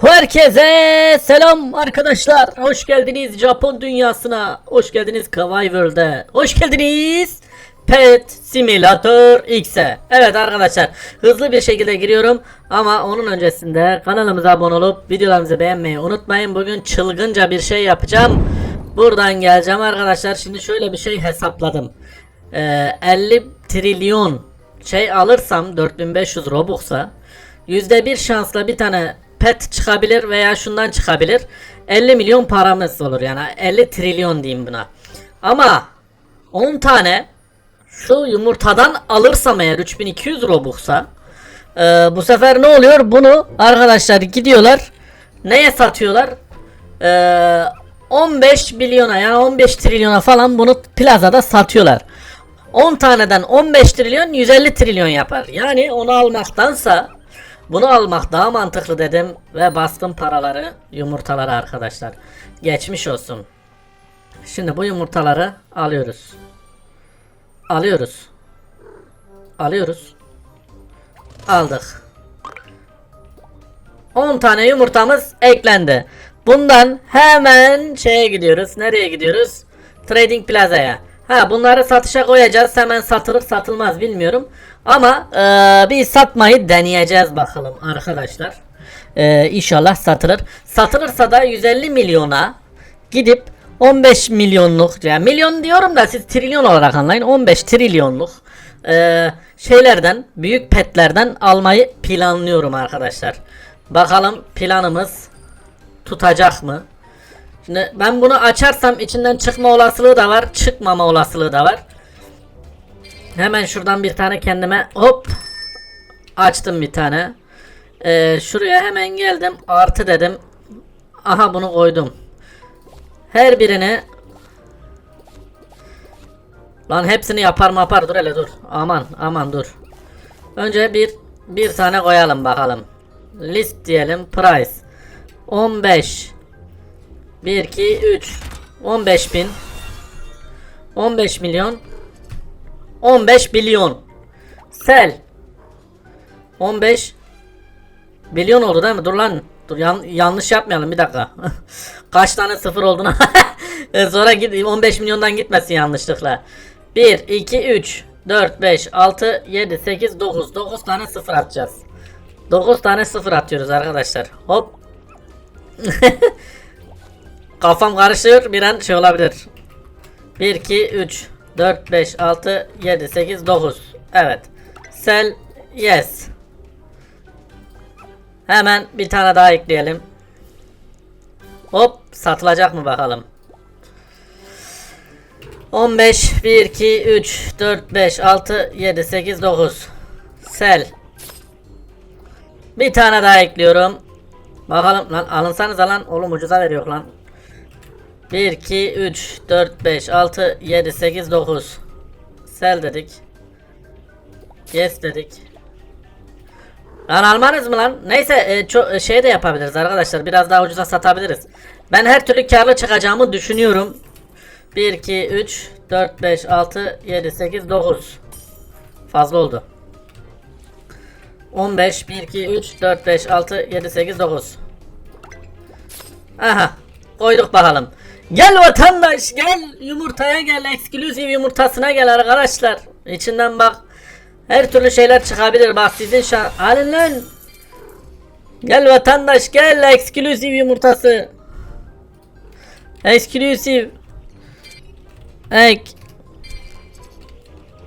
Herkese selam arkadaşlar. Hoş geldiniz Japon dünyasına. Hoş geldiniz Kawaii World'e. Hoş geldiniz Pet Simulator X'e. Evet arkadaşlar hızlı bir şekilde giriyorum ama onun öncesinde kanalımıza abone olup videolarımızı beğenmeyi unutmayın. Bugün çılgınca bir şey yapacağım. Buradan geleceğim arkadaşlar. Şimdi şöyle bir şey hesapladım. Ee, 50 trilyon şey alırsam 4500 Robux'a %1 şansla bir tane pet çıkabilir veya şundan çıkabilir. 50 milyon paramız olur yani 50 trilyon diyeyim buna. Ama 10 tane şu yumurtadan alırsam eğer 3200 Robux'a e, bu sefer ne oluyor? Bunu arkadaşlar gidiyorlar neye satıyorlar? E, 15 milyona yani 15 trilyona falan bunu plazada satıyorlar. 10 taneden 15 trilyon 150 trilyon yapar. Yani onu almaktansa bunu almak daha mantıklı dedim ve bastım paraları yumurtalara arkadaşlar. Geçmiş olsun. Şimdi bu yumurtaları alıyoruz. Alıyoruz. Alıyoruz. Aldık. 10 tane yumurtamız eklendi. Bundan hemen şeye gidiyoruz. Nereye gidiyoruz? Trading Plaza'ya. Ha bunları satışa koyacağız. Hemen satılır satılmaz bilmiyorum. Ama eee, bir satmayı deneyeceğiz bakalım arkadaşlar. Eee inşallah satılır. Satılırsa da 150 milyona gidip 15 milyonluk yani milyon diyorum da siz trilyon olarak anlayın 15 trilyonluk eee, şeylerden büyük petlerden almayı planlıyorum arkadaşlar. Bakalım planımız tutacak mı? Şimdi ben bunu açarsam içinden çıkma olasılığı da var, çıkmama olasılığı da var. Hemen şuradan bir tane kendime hop açtım bir tane. Ee, şuraya hemen geldim, artı dedim. Aha bunu koydum. Her birini Lan hepsini yapar mı yapar dur hele dur. Aman aman dur. Önce bir bir tane koyalım bakalım. List diyelim price 15 1 2 3 15 bin 15 milyon 15 milyon Sel 15 milyon oldu değil mi? Dur lan. Dur yan- yanlış yapmayalım bir dakika. Kaç tane sıfır olduğunu sonra git 15 milyondan gitmesin yanlışlıkla. 1 2 3 4 5 6 7 8 9 9 tane sıfır atacağız. 9 tane sıfır atıyoruz arkadaşlar. Hop. Kafam karışıyor bir an şey olabilir. 1 2 3 4 5 6 7 8 9 Evet. Sell yes. Hemen bir tane daha ekleyelim. Hop satılacak mı bakalım. 15 1 2 3 4 5 6 7 8 9 Sell. Bir tane daha ekliyorum. Bakalım lan alınsanız lan oğlum ucuza veriyor lan. 1 2 3 4 5 6 7 8 9 Sell dedik. Yes dedik. Lan almanız mı lan? Neyse e, e, şey de yapabiliriz arkadaşlar. Biraz daha ucuza satabiliriz. Ben her türlü karlı çıkacağımı düşünüyorum. 1 2 3 4 5 6 7 8 9 Fazla oldu. 15 1 2 3 4 5 6 7 8 9 Aha koyduk bakalım. Gel vatandaş gel yumurtaya gel eksklusif yumurtasına gel arkadaşlar. İçinden bak her türlü şeyler çıkabilir bak sizin şan... Alın lan. Gel vatandaş gel eksklusif yumurtası. Eksklusif. Ek.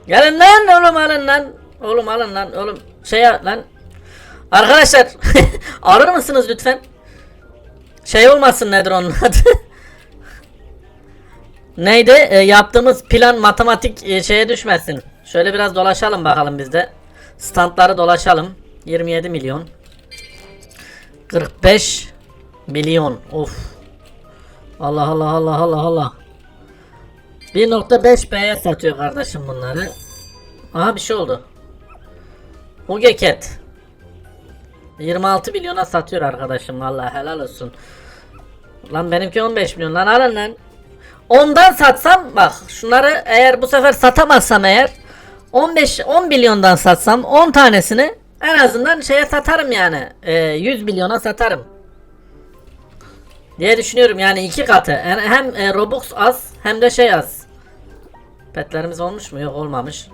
Gelin lan oğlum alın lan. Oğlum alın lan oğlum. Şey lan. Arkadaşlar alır mısınız lütfen? Şey olmasın nedir onun adı? Neydi? E, yaptığımız plan matematik e, şeye düşmesin. Şöyle biraz dolaşalım bakalım biz de. Standları dolaşalım. 27 milyon. 45 milyon. Of. Allah Allah Allah Allah Allah. 1.5B'ye satıyor kardeşim bunları. Aha bir şey oldu. Ugeket. 26 milyona satıyor arkadaşım vallahi helal olsun. Lan benimki 15 milyon lan alın lan. Ondan satsam bak şunları eğer bu sefer satamazsam eğer 15 10 milyondan satsam 10 tanesini en azından şeye satarım yani. Ee, 100 milyona satarım. Diye düşünüyorum yani iki katı. Yani hem e, Robux az hem de şey az. Petlerimiz olmuş mu? Yok olmamış.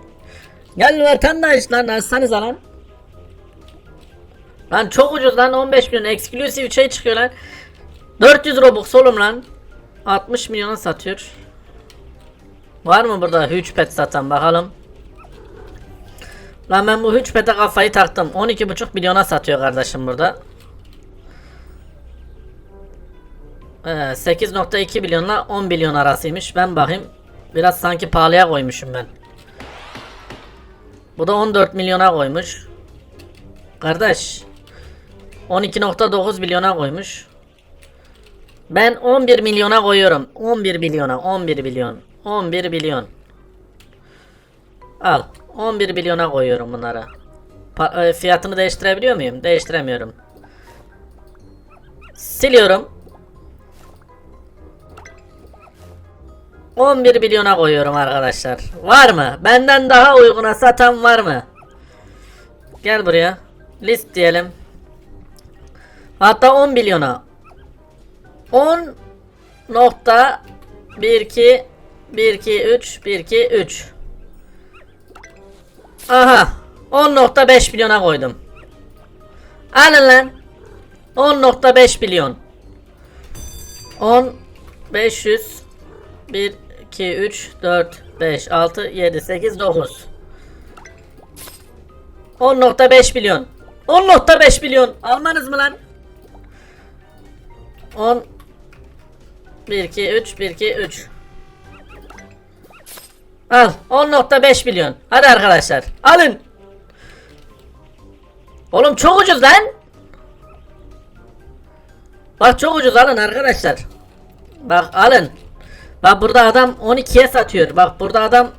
Gel vatandaş lan açsanız lan. Lan çok ucuz lan 15 milyon exclusive şey çıkıyor lan. 400 Robux oğlum lan. 60 milyona satıyor. Var mı burada huge pet satan bakalım. Lan ben bu huge pet'e kafayı taktım. 12,5 milyona satıyor kardeşim burada. Ee, 8.2 milyonla 10 milyon arasıymış. Ben bakayım. Biraz sanki pahalıya koymuşum ben. Bu da 14 milyona koymuş. Kardeş. 12.9 milyona koymuş. Ben 11 milyona koyuyorum. 11 milyona, 11 milyon. 11 milyon. Al. 11 milyona koyuyorum bunlara. Pa- e, fiyatını değiştirebiliyor muyum? Değiştiremiyorum. Siliyorum. 11 milyona koyuyorum arkadaşlar. Var mı? Benden daha uyguna satan var mı? Gel buraya. List diyelim. Hatta 10 milyona. 10 nokta 1 2 1 2 3 1 2 3 Aha 10.5 milyona koydum. Alın lan. 10.5 milyon. 10 500 1 2 3 4 5 6 7 8 9 10.5 milyon. 10.5 milyon. Almanız mı lan? 10 1 2 3 1 2 3 Al 10.5 milyon. Hadi arkadaşlar alın. Oğlum çok ucuz lan. Bak çok ucuz alın arkadaşlar. Bak alın. Bak burada adam 12'ye satıyor. Bak burada adam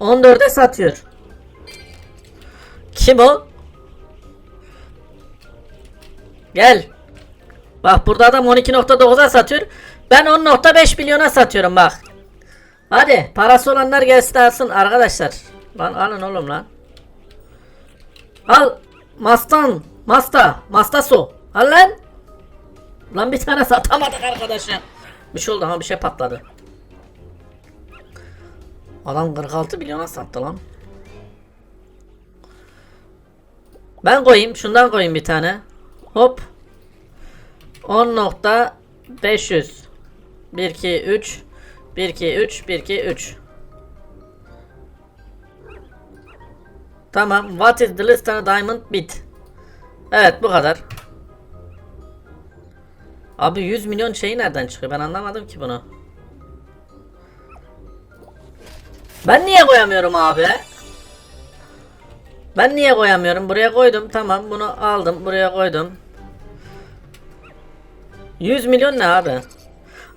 14'e satıyor. Kim o? Gel. Bak burada adam 12.9'a satıyor. Ben 10.5 milyona satıyorum bak. Hadi parası olanlar gelsin alsın arkadaşlar. Lan alın oğlum lan. Al. Mastan. Masta. Mastaso. Al lan. Lan bir tane satamadık arkadaşım. Bir şey oldu ama bir şey patladı. Adam 46 milyona sattı lan. Ben koyayım. Şundan koyayım bir tane. Hop. 10.500 1 2 3 1 2 3 1 2 3 Tamam. What is the list of diamond bit? Evet bu kadar. Abi 100 milyon şeyi nereden çıkıyor? Ben anlamadım ki bunu. Ben niye koyamıyorum abi? Ben niye koyamıyorum? Buraya koydum. Tamam bunu aldım. Buraya koydum. 100 milyon ne abi?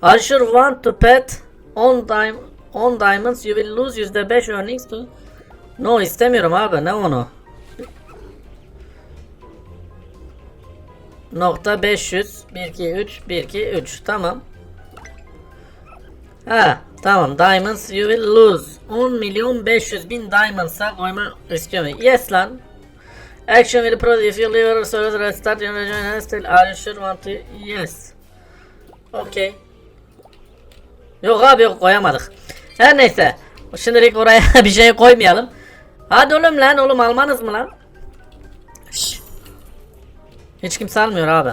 You sure want to pet on dime on diamonds you will lose %5 earnings to No istemiyorum abi ne onu? Nokta 500 1 2 3 1 2 3 tamam. Ha tamam diamonds you will lose 10 milyon 500 bin diamonds'a koyma istiyorum. Yes lan. Action will proceed if you leave or server restart your region still are you sure want to yes. Okay. Yok abi yok koyamadık. Her neyse. Şimdilik oraya bir şey koymayalım. Hadi oğlum lan oğlum almanız mı lan? Hiç kimse almıyor abi.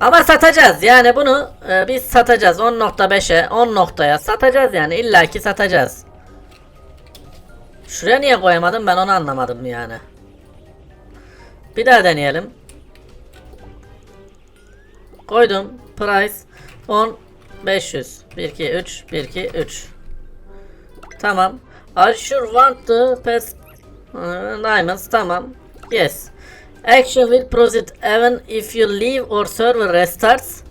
Ama satacağız yani bunu e, biz satacağız 10.5'e 10 noktaya satacağız yani illaki satacağız. Şuraya niye koyamadım ben onu anlamadım yani. Bir daha deneyelim. Koydum. Price 10 500 1 2 3 1 2 3 Tamam. You sure want to pass uh, diamonds? Tamam. Yes. Action will proceed even if you leave or server restarts.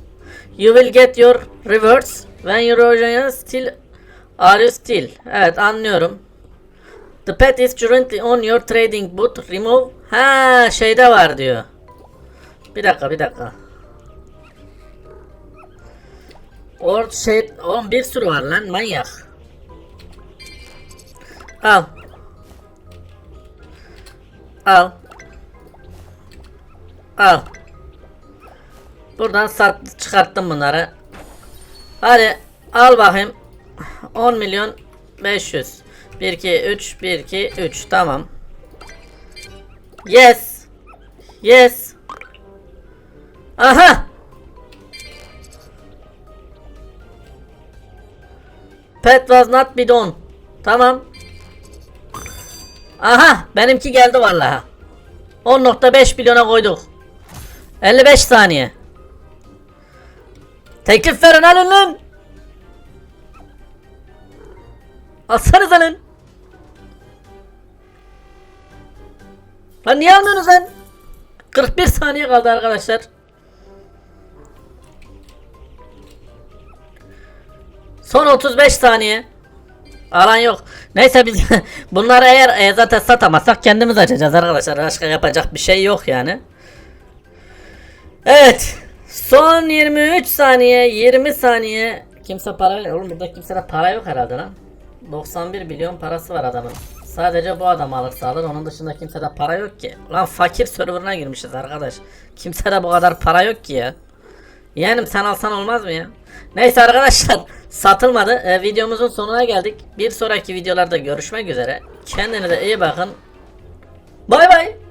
You will get your rewards when your original still are you still. Evet anlıyorum. The pet is currently on your trading boot. Remove. Ha şeyde var diyor. Bir dakika bir dakika. Or şey oğlum bir sürü var lan manyak. Al. Al. Al. Buradan sat çıkarttım bunları. Hadi al bakayım. 10 milyon 500. 1 2 3 1 2 3 tamam. Yes. Yes. Aha. Pet was not bidon. Tamam. Aha benimki geldi vallahi. 10.5 milyona koyduk. 55 saniye. Teklif verin alın lan. Alsanıza lan. Lan niye almıyorsunuz lan? 41 saniye kaldı arkadaşlar. Son 35 saniye. Alan yok. Neyse biz bunları eğer e, zaten satamazsak kendimiz açacağız arkadaşlar. Başka yapacak bir şey yok yani. Evet. Son 23 saniye, 20 saniye. Kimse para oğlum burada kimsede para yok herhalde lan. 91 milyon parası var adamın. Sadece bu adam alırsa alır. Onun dışında kimsede para yok ki. Lan fakir serverına girmişiz arkadaş. Kimsede bu kadar para yok ki ya. Yeğenim sen alsan olmaz mı ya? Neyse arkadaşlar satılmadı. Ee, videomuzun sonuna geldik. Bir sonraki videolarda görüşmek üzere. Kendinize iyi bakın. Bay bay.